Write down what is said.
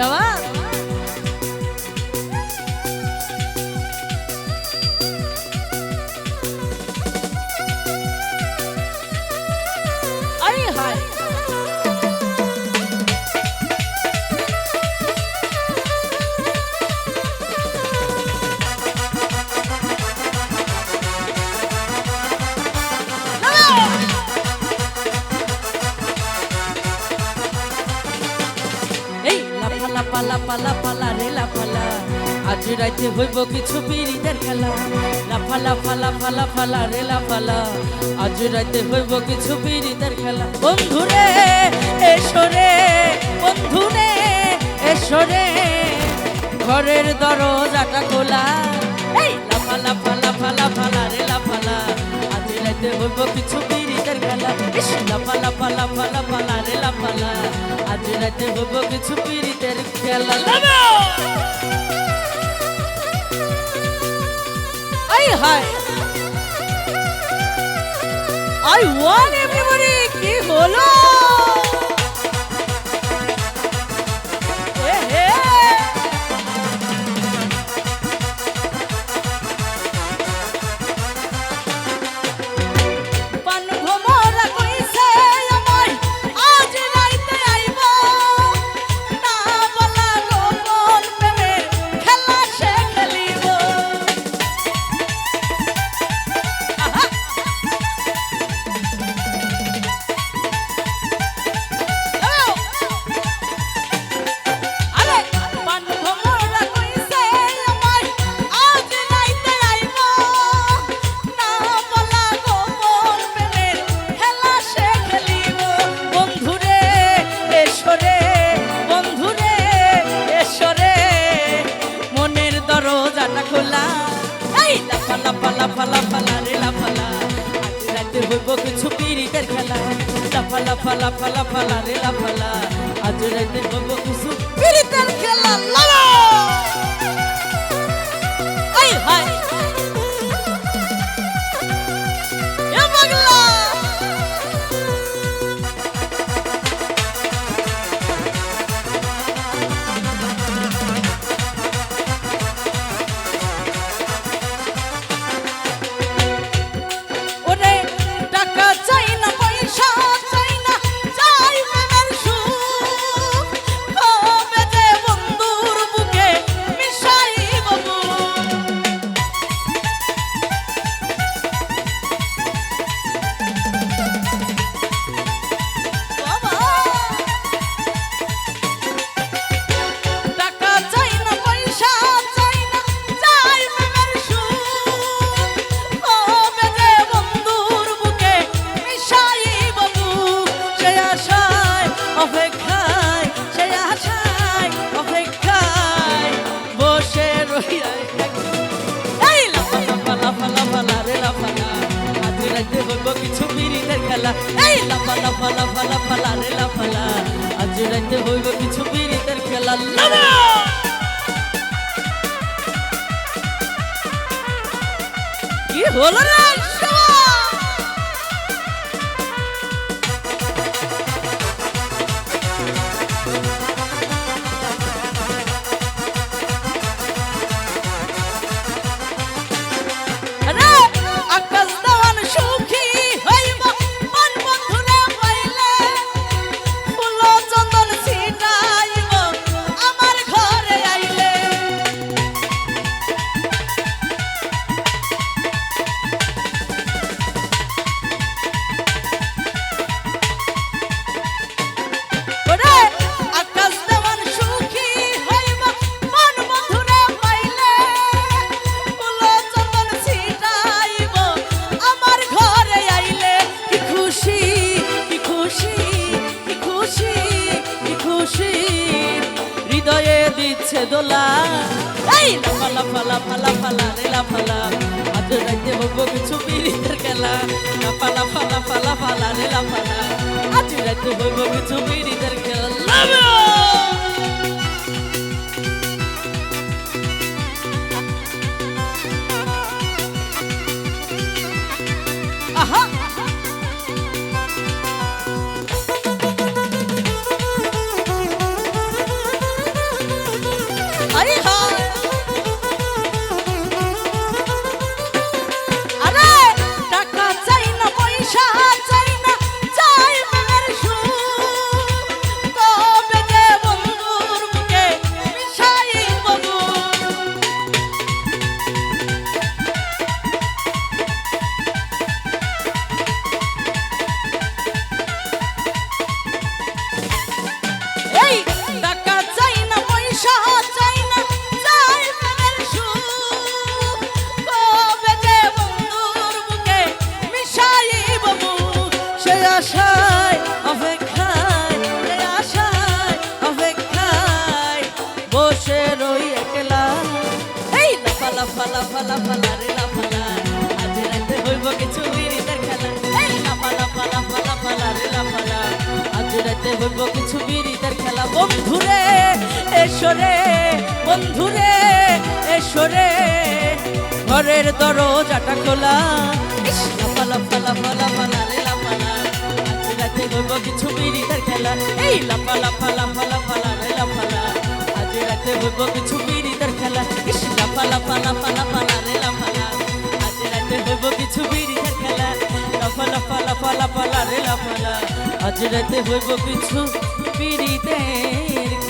Ya va. লাফা লাফা লাফা লা রে লাফা লা আজ রাইতে হইব কিছু পিরিতের খেলা। লাফা লাফা লাফা লাফা, লা রে, লাফা, লা। আজ রাইতে হইব কিছু পিরিতের খেলা। বন্ধু রে এসো রে বন্ধু রে এসো রে। ঘরের দরজাটা খোলা। এই, লাফা লাফা লাফা লাফা, লা রে, লাফা, লা। আজ রাইতে হইব কিছু পিরিতের খেলা। ইস লাফা লাফা লাফা লাফা, লা রে, লাফা, লা। আজ রাতে হইব কিছু পিরিতের খেলা। লাফা! I hi. I one everybody কি হলো? লাফা লাফা রে লাফা লা আজ রাতে হইব কিছু পিরিতের খেলা। লাফা লাফা লাফা লাফা রে লাফা লা আজ রাতে হইব কিছু খেলা এই লাফা লাফা লাফা লাফা, লা রে, লাফা, লা। আজ রাতে হইব কিছু পিরিতের খেলা, লাফা! কি হলো রে? দোলা এই লাফা লাফা লাফা লাফা লা রে লাফা লা আজ রাইতে হইব কিছু পিরিতের খেলা লাফা লাফা লাফা লাফা লা রে লাফা লা আজ রাইতে হইব কিছু পিরিতের খেলা লাফা আহা লাফা লাফা লারে লাফা লা আজ রাতে হইব কিছু বিরিদের খেলা। এই লাফা লাফা লাফা লাফা লারে লাফা বন্ধুরে এসরে বন্ধুরে এসরে ঘরের দরজাটা খোলা লাফা লাফা লাফা লাফা লারে লাফা কিছু বিরিদের খেলা এই লাফা লাফা লাফা লাফা লারে লাফা লা আজ রাতে হইব কিছু বিরিদের খেলা ইস লাফা পালা পালা পালা রে লাফালা আজ রাতে হইব কিছু বিরিদের খেলা। লাফা পালা পালা পালা রে লাফালা আজ রাতে হইব কিছু বিরিদের